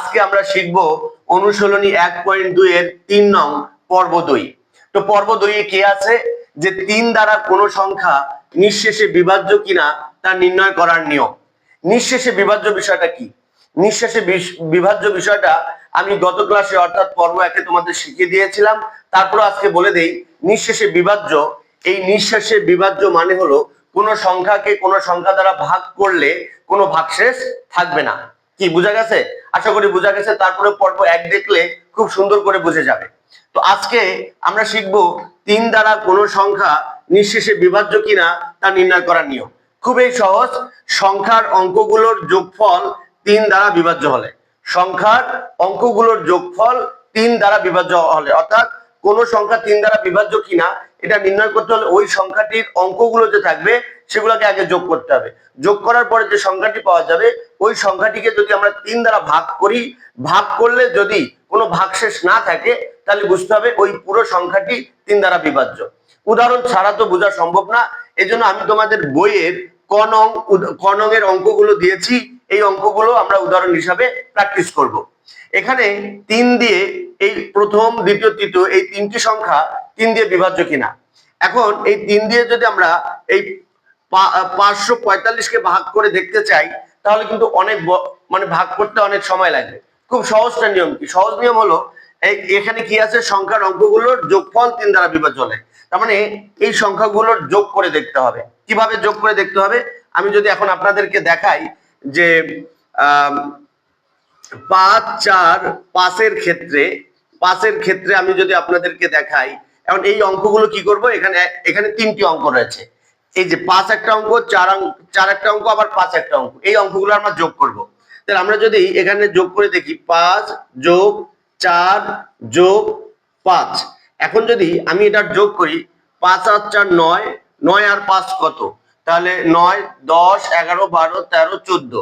আজকে আমরা শিখব অনুশীলনী এক পয়েন্ট দুই এর তিন নং পর্ব দুই। তো পর্ব দুইয়ে কি আছে? যে তিন দ্বারা কোনো সংখ্যা নিঃশেষে বিভাজ্য কিনা তা নির্ণয় করার নিয়ম। নিঃশেষে বিভাজ্য বিষয়টা কি? নিঃশেষে বিভাজ্য বিষয়টা আমি গত ক্লাসে অর্থাৎ পর্ব একে তোমাদের শিখিয়ে দিয়েছিলাম। তারপর আজকে বলে দেই, নিঃশেষে বিভাজ্য, এই নিঃশেষে বিভাজ্য মানে হলো কোন সংখ্যাকে কোন সংখ্যা দ্বারা ভাগ করলে কোনো ভাগশেষ থাকবে না। কি, বোঝা গেছে? আশা করি বোঝা গেছে তারপরে পর্ব এক দেখলে খুব সুন্দর করে বুঝে যাবে। তো আজকে আমরা শিখব তিন দ্বারা কোনো সংখ্যা নিঃশেষে বিভাজ্য কিনা তা নির্ণয় করার নিয়ম। খুবই সহজ, সংখ্যার অঙ্কগুলোর যোগফল তিন দ্বারা বিভাজ্য হলে। সংখ্যার অঙ্কগুলোর যোগফল তিন দ্বারা বিভাজ্য হলে, অর্থাৎ কোন সংখ্যা তিন দ্বারা বিভাজ্য কিনা, এটা নির্ণয় করতে হলে ওই সংখ্যাটির অঙ্কগুলো যে থাকবে, সেগুলোকে আগে যোগ করতে হবে। যোগ করার পরে যে সংখ্যাটি পাওয়া যাবে ওই সংখ্যাটিকে যদি আমরা তিন দ্বারা ভাগ করি, ভাগ করলে যদি কোনো ভাগশেষ না থাকে, তাহলে বুঝতে হবে ওই পুরো সংখ্যাটি তিন দ্বারা বিভাজ্য। উদাহরণ ছাড়া তো বোঝা সম্ভব না, এজন্য আমি তোমাদের বইয়ের কনং নং, উদ- ক নং এর অঙ্কগুলো দিয়েছি, এই অঙ্কগুলো আমরা উদাহরণ হিসাবে প্র্যাকটিস করব। এখানে তিন দিয়ে এই প্রথম, দ্বিতীয়, তৃতীয়, এই তিনটি সংখ্যা তিন দিয়ে বিভাজ্য কিনা। এখন এই তিন দিয়ে যদি আমরা এই পাঁচশো পঁয়তাল্লিশকে ভাগ করে দেখতে চাই তাহলে কিন্তু অনেক মানে ভাগ করতে অনেক সময় লাগবে। খুব সহজটা নিয়ম কি? সহজ নিয়ম হলো এখানে কি আছে? সংখ্যার অঙ্কগুলোর যোগফল তিন দ্বারা বিভাজ্য হলে তার মানে এই সংখ্যাগুলোর যোগ করে দেখতে হবে। কীভাবে যোগ করে দেখতে হবে? আমি যদি এখন আপনাদেরকে দেখাই যে পাঁচ, চার, পাঁচের ক্ষেত্রে পাঁচের ক্ষেত্রে আমি যদি আপনাদেরকে দেখাই, এখন এই অঙ্কগুলো কি করব? এখানে এখানে তিনটি অঙ্ক রয়েছে। এই যে পাঁচ একটা অঙ্ক, চার চার একটা অঙ্ক, আবার পাঁচ একটা অঙ্ক, এই অঙ্কগুলো আমরা যোগ করব। তাহলে আমরা যদি এখানে যোগ করে দেখি, পাঁচ যোগ চার যোগ পাঁচ। এখন যদি আমি এটার যোগ করি, পাঁচ আর চার নয় নয় আর পাঁচ কত? তাহলে নয়, দশ, এগারো, বারো, তেরো, চোদ্দ।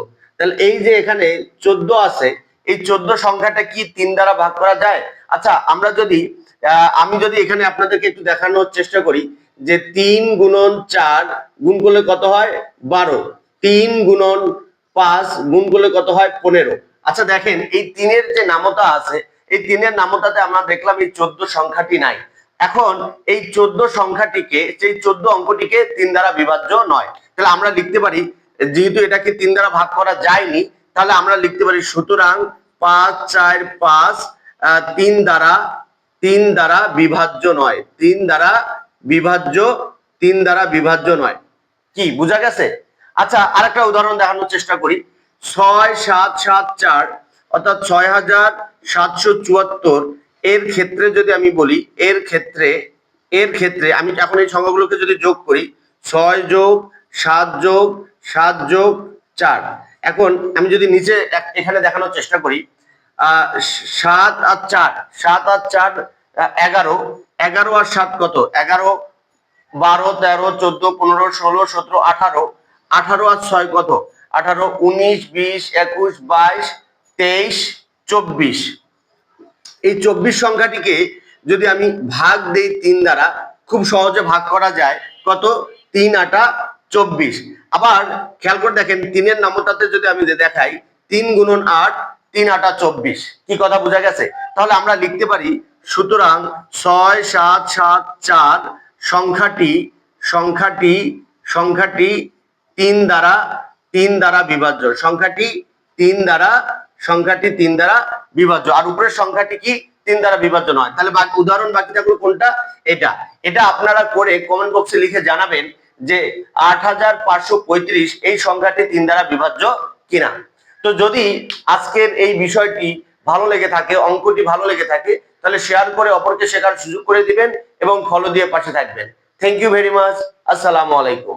তাহলে এই যে এখানে চোদ্দ আছে, এই চোদ্দ সংখ্যাটা কি তিন দ্বারা ভাগ করা যায়? আচ্ছা আমরা যদি আমি যদি এখানে আপনাদেরকে একটু দেখানোর চেষ্টা করি যে তিন গুণন চার গুণ করলে কত হয়? বারো। তিন গুণন পাঁচ গুণ করলে কত হয়? পনেরো। আচ্ছা দেখেন, এই তিনের যে নামতা আছে, এই তিনের নামতাতে আমরা দেখলাম এই চোদ্দ সংখ্যাটি নাই। এখন এই চোদ্দ সংখ্যাটিকে, সেই চোদ্দ অঙ্কটিকে তিন দ্বারা বিভাজ্য নয়। তাহলে আমরা লিখতে পারি, যেহেতু এটাকে তিন দ্বারা ভাগ করা যায়নি, তাহলে আমরা লিখতে পারি, সুতরাং পাঁচ, চার, পাঁচ তিন দ্বারা তিন দ্বারা বিভাজ্য নয়। তিন দ্বারা বিভাজ্য তিন দ্বারা বিভাজ্য নয়। কি, বোঝা গেছে? আচ্ছা আরেকটা উদাহরণ দেখানোর চেষ্টা করি। ছয় সাত সাত চার, অর্থাৎ ছয় হাজার সাতশো চুয়াত্তর, এর ক্ষেত্রে যদি আমি বলি, এর ক্ষেত্রে এর ক্ষেত্রে আমি এখন এই সংখ্যাগুলোকে যদি যোগ করি, ছয় যোগ সাত যোগ সাত যোগ চার। এখন আমি যদি নিচে এখানে দেখানোর চেষ্টা করি, আহ, সাত আর চার, সাত আর চার এগারো এগারো আর সাত কত? এগারো, বারো, তেরো, চোদ্দ, পনেরো, ষোলো, সতেরো, আঠারো। আঠারো আর ছয় কত? আঠারো, উনিশ, বিশ, একুশ, বাইশ, তেইশ, চব্বিশ। এই চব্বিশ সংখ্যাটিকে যদি আমি ভাগ দেই তিন দ্বারা, খুব সহজে ভাগ করা যায়। কত? তিন, আটা, চব্বিশ। আবার খেয়াল করে দেখেন, তিনের নামতাতে যদি আমি দেখাই, তিন গুণন আট, তিন, আটা, চব্বিশ। কি কথা বোঝা গেছে? তাহলে আমরা লিখতে পারি সুতরাং ছয় সাত সাত চার সংখ্যাটি সংখ্যাটি সংখ্যাটি তিন দ্বারা তিন দ্বারা বিভাজ্য। সংখ্যাটি তিন দ্বারা, সংখ্যাটি তিন দ্বারা বিভাজ্য। আর উপরের সংখ্যাটি কি? তিন দ্বারা বিভাজ্য নয়। তাহলে বাকি, উদাহরণ বাকি থাকল কোনটা? এটা। এটা আপনারা করে কমেন্ট বক্সে লিখে জানাবেন যে আট হাজার পাঁচশো পঁয়ত্রিশ এই সংখ্যাটি তিন দ্বারা বিভাজ্য কিনা। তো যদি আজকের এই বিষয়টি ভালো লেগে থাকে, অঙ্কটি ভালো লেগে থাকে তাহলে শেয়ার করে অপরকে শেখার সুযোগ করে দিবেন এবং ফলো দিয়ে পাশে থাকবেন। থ্যাংক ইউ ভেরি মাচ আসসালামু আলাইকুম।